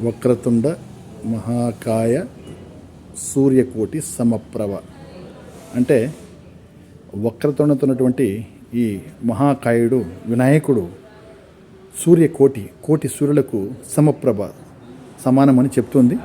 వక్రతుండ మహాకాయ సూర్యకోటి సమప్రభ. అంటే వక్రతుండతున్నటువంటి ఈ మహాకాయుడు వినాయకుడు సూర్యకోటి కోటి సూర్యులకు సమప్రభ సమానమని చెప్తుంది.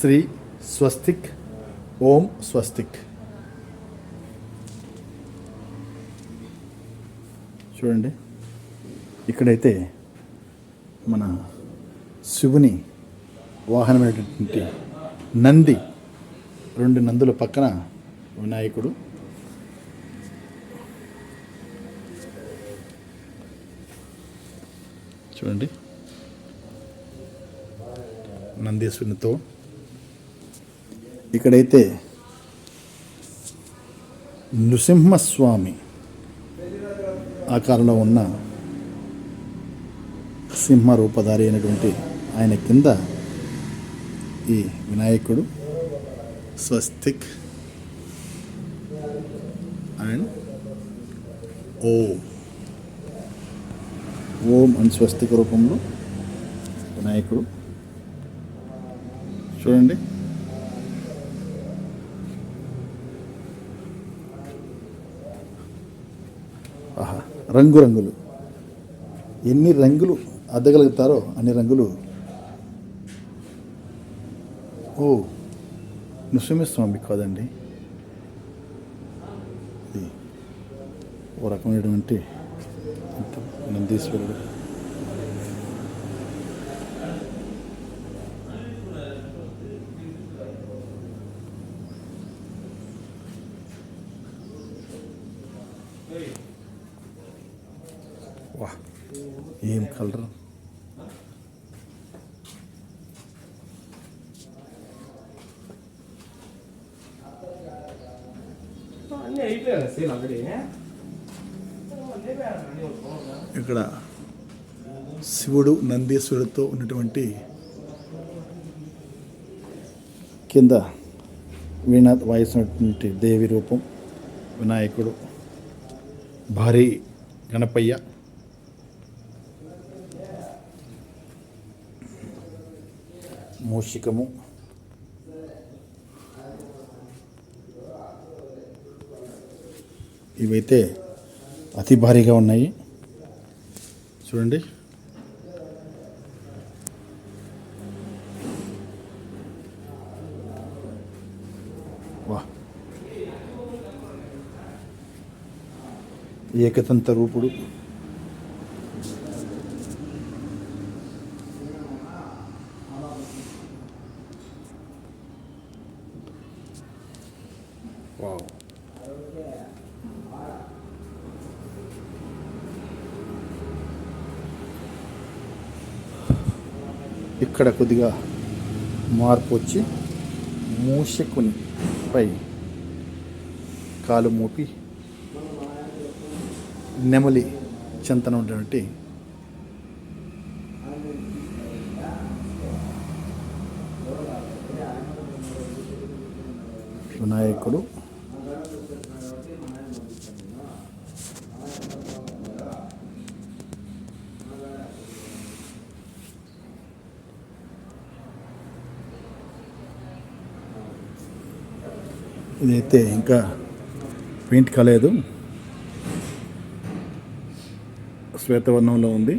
శ్రీ స్వస్తిక్ ఓం స్వస్తిక్. చూడండి. ఇక్కడైతే మన శివుని వాహనమైనటువంటి నంది రెండు నందుల పక్కన వినాయకుడు చూడండి. నందీశ్వరునితో. ఇక్కడైతే నృసింహస్వామి ఆకారంలో ఉన్న సింహ రూపధారి అయినటువంటి ఆయన కింద ఈ వినాయకుడు స్వస్తిక్ అండ్ ఓం. ఓం అని స్వస్తిక రూపంలో వినాయకుడు. చూడండి. ఆహా రంగురంగులు. ఎన్ని రంగులు అద్దగలుగుతారో అన్ని రంగులు ఓ నృసింహస్వామి కాదండి? ఇది ఓ రకమైనటువంటి నందీశ్వరుడు వాహ్ ఏం కలరు? ఇక్కడ శివుడు నందీశ్వరుడితో ఉన్నటువంటి కింద వీణ వాయిస్తున్నటువంటి దేవి రూపం వినాయకుడు భారీ గణపయ్య. మూషికము. ఇవైతే అతి భారీగా ఉన్నాయి. చూడండి. వా. ఏకతంత రూపుడు. వావ్. ఇక్కడ కొద్దిగా మార్పు వచ్చి మూషకుని పై కాలు మోపి నెమలి చెంతన ఉన్నటువంటి వినాయకుడు ఇదైతే ఇంకా పెయింట్ కాలేదు. శ్వేతవర్ణంలో ఉంది.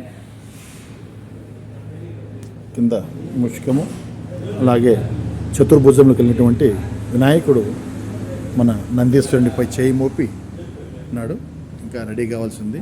కింద ముష్కము. అలాగే చతుర్భుజంలోకి వెళ్ళినటువంటి వినాయకుడు మన నందీశ్వరునిపై చేయి మోపి ఉన్నాడు. ఇంకా రెడీ కావాల్సింది.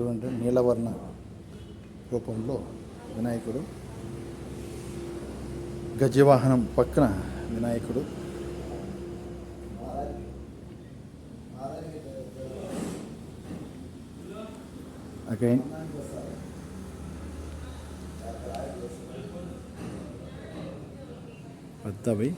చూడండి నీలవర్ణ రూపంలో వినాయకుడు. గజవాహనం పక్కన వినాయకుడు. అగైన్ పెద్దవి